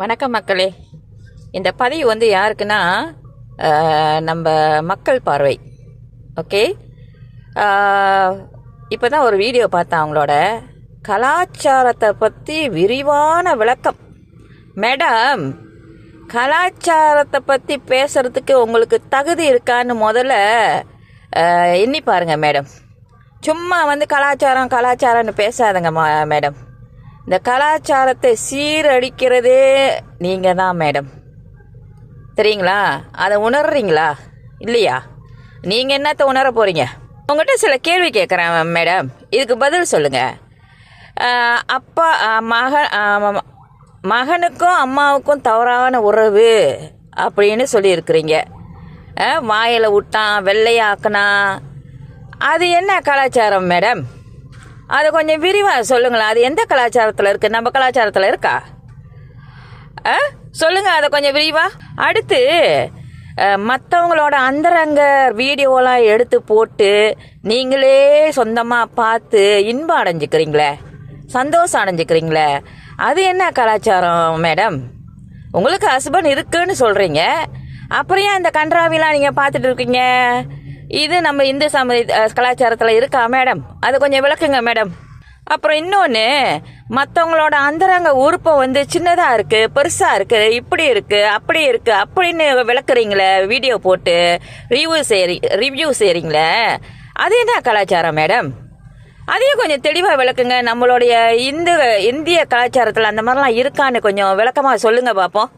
வணக்கம் மக்களே. இந்த பதிவு வந்து யாருக்குன்னா நம்ம மக்கள் பார்வை. ஓகே? இப்போ தான் ஒரு வீடியோ பார்த்தேன் அவங்களோட. கலாச்சாரத்தை பற்றி விரிவான விளக்கம். மேடம் கலாச்சாரத்தை பற்றி பேசுறதுக்கு உங்களுக்கு தகுதி இருக்கான்னு முதல்ல எண்ணி பாருங்கள் மேடம். சும்மா வந்து கலாச்சாரம் கலாச்சாரம்னு பேசாதங்க மேடம். இந்த கலாச்சாரத்தை சீரழிக்கிறதே நீங்கள் தான் மேடம். சரிங்களா அதை உணர்றீங்களா? இல்லையா? நீங்கள் என்னத்தை உணர போகிறீங்க உங்கள்கிட்ட சில கேள்வி கேட்குறேன் மேடம். இதுக்கு பதில் சொல்லுங்கள் அப்பா மகன் மக மகனுக்கும் அம்மாவுக்கும் தவறான உறவு அப்படின்னு சொல்லியிருக்கிறீங்க. வாயில் விட்டான் வெள்ளையாக்குனா அது என்ன கலாச்சாரம் மேடம்? அது கொஞ்சம் விரிவாக சொல்லுங்களேன். அது எந்த கலாச்சாரத்தில் இருக்குது நம்ம கலாச்சாரத்தில் இருக்கா? ஆ? சொல்லுங்க அதை கொஞ்சம் விரிவா. அடுத்து மற்றவங்களோட அந்தரங்க வீடியோலாம் எடுத்து போட்டு நீங்களே சொந்தமாக பார்த்து இன்பம் அடைஞ்சிக்கிறீங்களே? சந்தோஷம் அடைஞ்சுக்கிறீங்களே? அது என்ன கலாச்சாரம் மேடம்? உங்களுக்கு ஹஸ்பண்ட் இருக்குன்னு சொல்கிறீங்க அப்புறம் ஏன் இந்த கன்றாவிலாம் நீங்கள் பார்த்துட்டு இருக்கீங்க? இது நம்ம இந்து சம கலாச்சாரத்தில் இருக்கா மேடம்? அது கொஞ்சம் விளக்குங்க மேடம். அப்புறம் இன்னொன்று மற்றவங்களோட அந்தரங்க உறுப்பை வந்து சின்னதாக இருக்குது பெருசாக இருக்குது இப்படி இருக்குது அப்படி இருக்குது அப்படின்னு விளக்குறீங்களே வீடியோ போட்டு ரிவ்யூ செய்றீ ரிவ்யூ செய்கிறீங்களே அது என்ன கலாச்சாரம் மேடம்? அதையும் கொஞ்சம் தெளிவாக விளக்குங்க நம்மளுடைய இந்து இந்திய கலாச்சாரத்தில் அந்த மாதிரிலாம் இருக்கான்னு கொஞ்சம் விளக்கமாக சொல்லுங்கள் பார்ப்போம்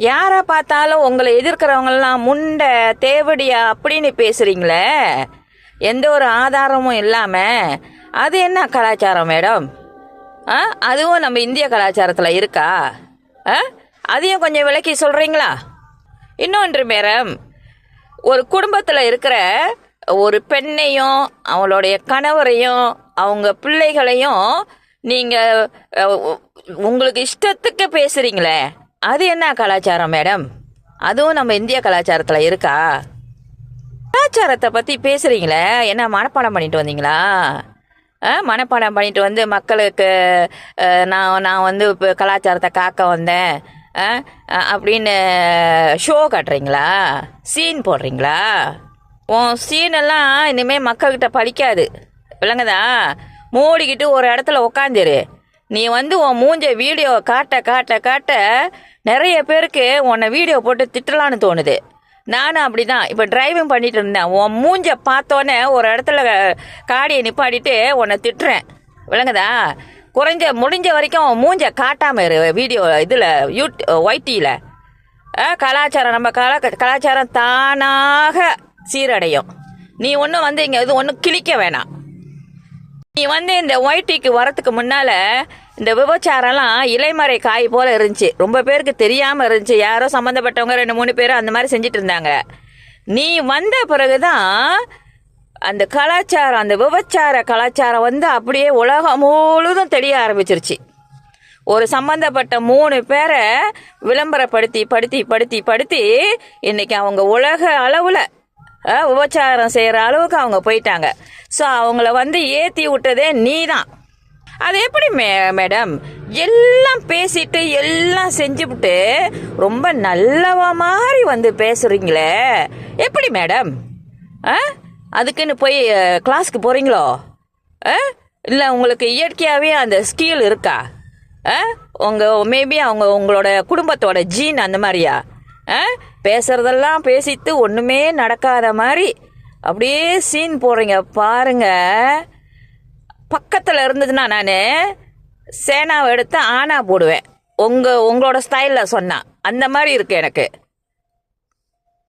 யாரை பார்த்தாலும் உங்களை எதிர்க்கிறவங்கெல்லாம் முண்டை தேவடியா அப்படின்னு பேசுகிறீங்களே எந்த ஒரு ஆதாரமும் இல்லாமல் அது என்ன கலாச்சாரம் மேடம்? ஆ அதுவும் நம்ம இந்திய கலாச்சாரத்தில் இருக்கா? ஆ அதையும் கொஞ்சம் விளக்கி சொல்கிறீங்களா இன்னொன்று மேடம் ஒரு குடும்பத்தில் இருக்கிற ஒரு பெண்ணையும் அவளுடைய கணவரையும் அவங்க பிள்ளைகளையும் நீங்கள் உங்களுக்கு இஷ்டத்துக்கு பேசுகிறீங்களே அது என்ன கலாச்சாரம் மேடம்? அதுவும் நம்ம இந்திய கலாச்சாரத்தில் இருக்கா? கலாச்சாரத்தை பற்றி பேசுகிறீங்களே என்ன மனப்பாடம் பண்ணிட்டு வந்தீங்களா? ஆ மனப்பாடம் பண்ணிட்டு வந்து மக்களுக்கு நான் நான் வந்து இப்போ கலாச்சாரத்தை காக்க வந்தேன். ஆ, அப்படின்னு ஷோ காட்டுறீங்களா? சீன் போடுறீங்களா? உன் சீன் எல்லாம் இனிமேல் மக்கள்கிட்ட பலிக்காது. விளங்குதா? மூடிக்கிட்டு ஒரு இடத்துல உக்காந்துரு நீ வந்து உன் மூஞ்ச வீடியோ காட்ட காட்ட காட்ட நிறைய பேருக்கு உன்னை வீடியோ போட்டு திட்டலான்னு தோணுது. நானும் அப்படிதான். இப்போ டிரைவிங் பண்ணிட்டு இருந்தேன். உன் மூஞ்ச பார்த்தோன்னே ஒரு இடத்துல காடியை நிப்பாடிட்டு உன்னை திட்டுறேன். விளங்குதா? குறைஞ்ச முடிஞ்ச வரைக்கும் உன் மூஞ்ச காட்டாம இரு. வீடியோ இதில் யூட் ஒய்டியில் கலாச்சாரம் நம்ம கலா கலாச்சாரம் தானாக சீரடையும். நீ ஒன்றும் வந்து இங்கே இது ஒன்றும் கிழிக்க வேணாம். நீ வந்து இந்த ஒயிட்டிக்கு வரத்துக்கு முன்னால இந்த விபச்சாரம்லாம் இலைமறை காய் போல இருந்துச்சு. ரொம்ப பேருக்கு தெரியாம இருந்துச்சு. யாரோ சம்மந்தப்பட்டவங்க ரெண்டு மூணு பேரும் அந்த மாதிரி செஞ்சுட்டு இருந்தாங்க. நீ வந்த பிறகுதான் அந்த கலாச்சாரம் அந்த விபச்சார கலாச்சாரம் வந்து அப்படியே உலகம் முழுதும் தெரிய ஆரம்பிச்சிருச்சு. ஒரு சம்பந்தப்பட்ட மூணு பேரை விளம்பரப்படுத்தி படுத்தி படுத்தி படுத்தி இன்னைக்கு அவங்க உலக அளவில் விபச்சாரம் செய்கிற அளவுக்கு அவங்க போயிட்டாங்க. ஸோ அவங்கள வந்து ஏற்றி விட்டதே நீ தான் அது எப்படி மே மேடம் எல்லாம் பேசிட்டு எல்லாம் செஞ்சுவிட்டு ரொம்ப நல்லவ மாதிரி வந்து பேசுறீங்களே. எப்படி மேடம் ஆ? அதுக்குன்னு போய் கிளாஸ்க்கு போகிறீங்களோ ஆ? இல்லை உங்களுக்கு இயற்கையாகவே அந்த ஸ்கில் இருக்கா? ஆ? உங்கள் மேபி அவங்க உங்களோட குடும்பத்தோட ஜீன் அந்த மாதிரியா ஆ? பேசுறதெல்லாம் பேசிட்டு ஒன்றுமே நடக்காத மாதிரி அப்படியே சீன் போடுறீங்க. பாருங்க. பக்கத்தில் இருந்ததுன்னா நான் சேனாவை எடுத்து ஆனா போடுவேன். உங்கள் உங்களோட ஸ்டைலில் சொன்னால் அந்த மாதிரி இருக்கு எனக்கு.